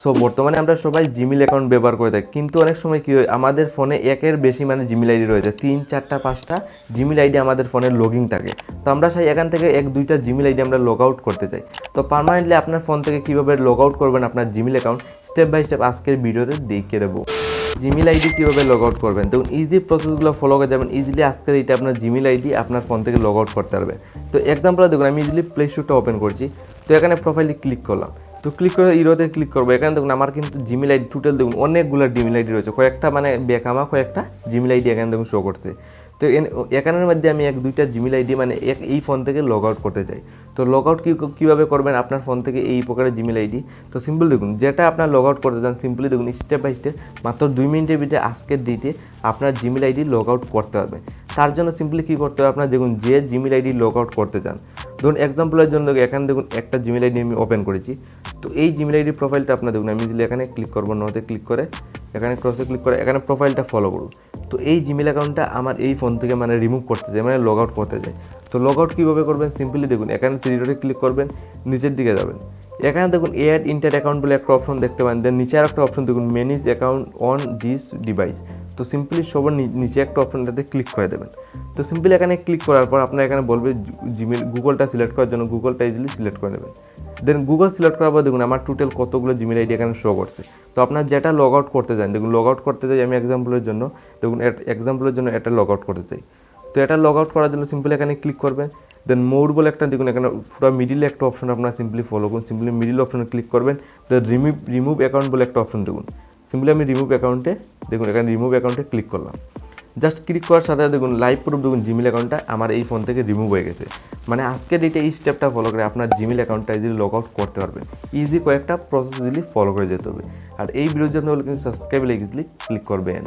So বর্তমানে আমরা সবাই জিমেল অ্যাকাউন্ট ব্যবহার করে থাকি। কিন্তু অনেক সময় কী হয়, আমাদের ফোনে একের বেশি মানে জিমেল আইডি রয়েছে। তিন, চারটা, পাঁচটা জিমেল আইডি আমাদের ফোনে লগিং থাকে। তো আমরা সেই এখান থেকে এক, দুইটা জিমেল আইডি আমরা লগ আউট করতে চাই। তো পার্মানেন্টলি আপনার ফোন থেকে কীভাবে লগ আউট করবেন আপনার Gmail account step by step আজকের ভিডিওতে দেখিয়ে দেবো। জিমেল আইডি কীভাবে লগ আউট করবেন? দেখুন ইজি প্রসেসগুলো ফলো করে যাবেন। ইজিলি আজকের এইটা আপনার জিমেল আইডি আপনার ফোন থেকে লগ আউট করতে পারবে। তো এক্সাম্পল দেখুন, আমি ইজিলি প্লে স্টোরটা ওপেন করছি। তো এখানে প্রোফাইলে ক্লিক করলাম। তো ক্লিক করে ইরোতে ক্লিক করব। এখানে দেখুন আমার কিন্তু জিমেল আইডি টোটাল দেখুন, অনেকগুলো জিমেল আইডি রয়েছে। কয়েকটা মানে বেকামা, কয়েকটা জিমেল আইডি এখানে দেখুন শো করছে। তো এখানের মধ্যে আমি এক, দুইটা জিমেল আইডি মানে এক- এই ফোন থেকে লগ আউট করতে চাই। তো লগ আউট কী, কীভাবে করবেন আপনার ফোন থেকে এই প্রকারের জিমেল আইডি তো সিম্পল দেখুন, যেটা আপনার লগ আউট করতে চান সিম্পলি দেখুন স্টেপ বাই স্টেপ মাত্র দুই মিনিটের ভিতরে আজকের ডেটে আপনার জিমেল আইডি লগ আউট করতে হবে। তার জন্য সিম্পলি কী করতে হবে? আপনার দেখুন, যে জিমেল আইডি লগ আউট করতে চান, ধরুন এক্সাম্পলের জন্য এখানে দেখুন, একটা জিমেল আইডি আমি ওপেন করেছি। তো এই জিমেল আইডি প্রোফাইলটা আপনার দেখুন, আমি যদি এখানে ক্লিক করব নতে ক্লিক করে, এখানে ক্রসে ক্লিক করে, এখানে প্রোফাইলটা ফলো করুন। তো এই জিমেল অ্যাকাউন্টটা আমার এই ফোন থেকে মানে রিমুভ করতে চাই মানে লগ আউট করতে চাই তো লগ আউট কীভাবে করবেন? সিম্পলি দেখুন, এখানে থ্রি ক্লিক করবেন, নিচের দিকে যাবেন। এখানে দেখুন এড ইন্টার অ্যাকাউন্ট বলে একটা অপশন দেখতে পান। দেন নিচে আর একটা অপশন দেখুন manage account on this device তো সিম্পলি সবার নিচে একটা অপশনটাতে ক্লিক করে দেবেন। তো সিম্পলি এখানে ক্লিক করার পর আপনার এখানে বলবে জিমেল গুগলটা সিলেক্ট করার জন্য গুগলটা ইজিলি সিলেক্ট করে নেবেন। দেন গুগল সিলেক্ট করার পর দেখুন আমার টোটাল কতগুলো জিমেল আইডি এখানে শো করছে। তো আপনার যেটা লগ আউট করতে চান, দেখুন লগ আউট করতে চাই আমি এক্সাম্পলের জন্য, দেখুন এক্সাম্পলের জন্য এটা লগ আউট করতে চাই। তো এটা লগ আউট করার জন্য সিম্পলি এখানে ক্লিক করবেন। দেন মোর বলে একটা দেখুন এখানে পুরো মিডিল একটা অপশন আপনার সিম্পলি ফলো করুন। সিম্পলি মিডিল অপশনে ক্লিক করবেন। দেন রিমুভ রিমুভ অ্যাকাউন্ট বলে একটা অপশন দেখুন। সিম্পলি আমি রিমুভ অ্যাকাউন্টে দেখুন, এখানে রিমুভ অ্যাকাউন্টে ক্লিক করলাম। জাস্ট ক্লিক করার সাথে দেখুন লাইভ প্রুফ দেখুন জিমেল অ্যাকাউন্টটা আমার এই ফোন থেকে রিমুভ হয়ে গেছে। মানে আজকের ডেটে এই স্টেপটা ফলো করে আপনার জিমেল অ্যাকাউন্টটা ইজিলি লগ আউট করতে পারবেন। ইজি কয়েকটা প্রসেস ইজিলি ফলো করে যেতে হবে। আর এই ভিডিওর জন্য কিন্তু সাবস্ক্রাইব ইজিলি ক্লিক করবেন।